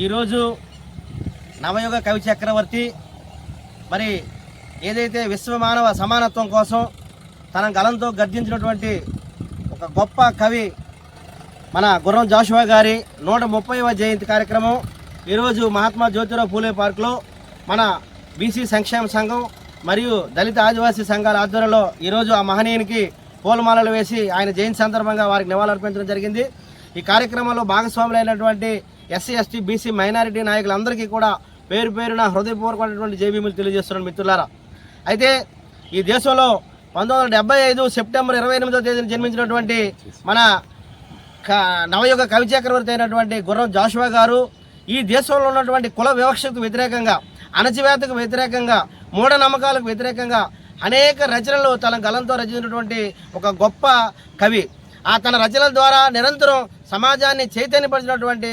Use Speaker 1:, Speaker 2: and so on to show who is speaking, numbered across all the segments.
Speaker 1: ఈరోజు నవయుగ కవి చక్రవర్తి మరి ఏదైతే విశ్వమానవ సమానత్వం కోసం తన గలంతో గర్జించినటువంటి ఒక గొప్ప కవి మన గుర్రం జాషువా గారి నూట ముప్పైవ జయంతి కార్యక్రమం ఈరోజు మహాత్మా జ్యోతిరావు పూలే పార్క్లో మన బీసీ సంక్షేమ సంఘం మరియు దళిత ఆదివాసీ సంఘాల ఆధ్వర్యంలో ఈరోజు ఆ మహనీయునికి పూలమాలలు వేసి ఆయన జయంతి సందర్భంగా వారికి నివాళులర్పించడం జరిగింది. ఈ కార్యక్రమంలో భాగస్వాములైనటువంటి ఎస్సీ ఎస్టీ బీసీ మైనారిటీ నాయకులందరికీ కూడా పేరు పేరున హృదయపూర్వకమైనటువంటి జేబీములు తెలియజేస్తున్నాను మిత్రులారా. అయితే ఈ దేశంలో పంతొమ్మిది వందల ఐదు సెప్టెంబర్ ఇరవై ఎనిమిదో తేదీన జన్మించినటువంటి మన నవయుగ కవి చక్రవర్తి అయినటువంటి గుర్రం జాషువా గారు ఈ దేశంలో ఉన్నటువంటి కుల వివక్షకు వ్యతిరేకంగా అణచివేతకు వ్యతిరేకంగా మూఢనమ్మకాలకు వ్యతిరేకంగా అనేక రచనలు తన గలంతో రచించినటువంటి ఒక గొప్ప కవి. ఆ తన రచనల ద్వారా నిరంతరం సమాజాన్ని చైతన్యపరిచినటువంటి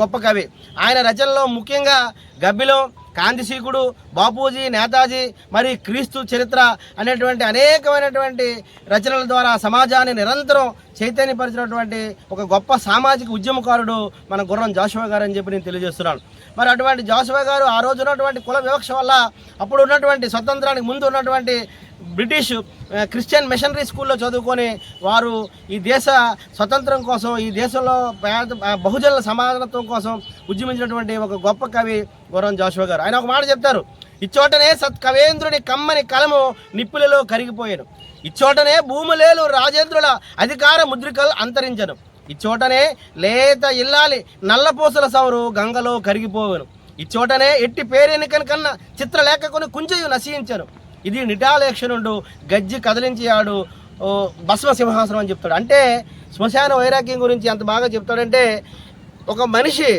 Speaker 1: గొప్ప కవి. ఆయన రచనలో ముఖ్యంగా గబ్బిలం కాంతిశీకుడు బాపూజీ నేతాజీ మరి క్రీస్తు చరిత్ర అనేటువంటి అనేకమైనటువంటి రచనల ద్వారా సమాజాన్ని నిరంతరం చైతన్యపరిచినటువంటి ఒక గొప్ప సామాజిక ఉద్యమకారుడు మన గుర్రం జాషువా గారు అని చెప్పి నేను తెలియజేస్తున్నాను. మరి అటువంటి జాషువా గారు ఆ రోజు ఉన్నటువంటి కుల వివక్ష వల్ల అప్పుడు ఉన్నటువంటి స్వతంత్రానికి ముందు ఉన్నటువంటి బ్రిటిష్ క్రిస్టియన్ మిషనరీ స్కూల్లో చదువుకొని వారు ఈ దేశ స్వతంత్రం కోసం ఈ దేశంలో పేద ఆ, బహుజనుల సమానత్వం కోసం ఉద్యమించినటువంటి ఒక గొప్ప కవి గౌరవం జాషువా గారు. ఆయన ఒక మాట చెప్తారు ఇచ్చోటనే సత్ కవేంద్రుని కమ్మని కలము నిప్పులలో కరిగిపోయాను. ఇచ్చోటనే భూములేలు రాజేంద్రుల అధికార ముద్రికలు అంతరించను. ఇచ్చోటనే లేత ఇల్లాలి నల్లపూసల సౌరు గంగలో కరిగిపోవను. ఇచ్చోటనే ఎట్టి పేరెనికన కన్నా చిత్రలేఖకుని కుంజయు నశించను. ఇది నిటాలేక్షణుడు గజ్జి కదిలించాడు భస్మ సింహాసనం అని చెప్తాడు. అంటే శ్మశాన వైరాగ్యం గురించి ఎంత బాగా చెప్తాడంటే ఒక మనిషి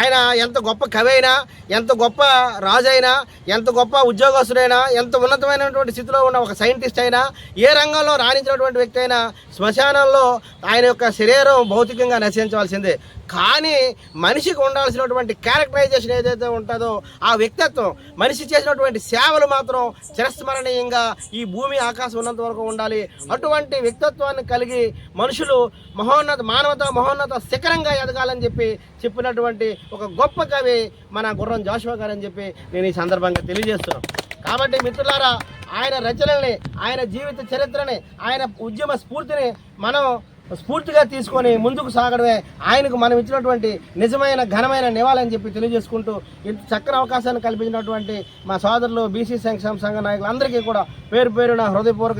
Speaker 1: ఆయన ఎంత గొప్ప కవి అయినా ఎంత గొప్ప రాజైనా ఎంత గొప్ప ఉద్యోగస్తుడైనా ఎంత ఉన్నతమైనటువంటి స్థితిలో ఉన్న ఒక సైంటిస్ట్ అయినా ఏ రంగంలో రాణించినటువంటి వ్యక్తి అయినా శ్మశానంలో ఆయన యొక్క శరీరం భౌతికంగా నశించవలసిందే. కానీ మనిషికి ఉండాల్సినటువంటి క్యారెక్టరైజేషన్ ఏదైతే ఉంటుందో ఆ వ్యక్తిత్వం మనిషి చేసినటువంటి సేవలు మాత్రం చిరస్మరణీయంగా ఈ భూమి ఆకాశం ఉన్నంత వరకు ఉండాలి. అటువంటి వ్యక్తిత్వాన్ని కలిగి మనుషులు మహోన్నత మానవత మహోన్నత శిఖరంగా ఎదగాలని చెప్పి చెప్పినటువంటి ఒక గొప్ప కవి మన గుర్రం జాషువా గారు అని చెప్పి నేను ఈ సందర్భంగా తెలియజేస్తున్నాను. కాబట్టి మిత్రులారా ఆయన రచనల్ని ఆయన జీవిత చరిత్రని ఆయన ఉద్యమ స్ఫూర్తిని మనం స్ఫూర్తిగా తీసుకొని ముందుకు సాగడమే ఆయనకు మనం ఇచ్చినటువంటి నిజమైన ఘనమైన నివాళని చెప్పి తెలియజేసుకుంటూ ఇంత చక్కని అవకాశాన్ని కల్పించినటువంటి మా సోదరులు బీసీ సంక్షేమ సంఘ నాయకులు అందరికీ కూడా పేరు పేరున హృదయపూర్వక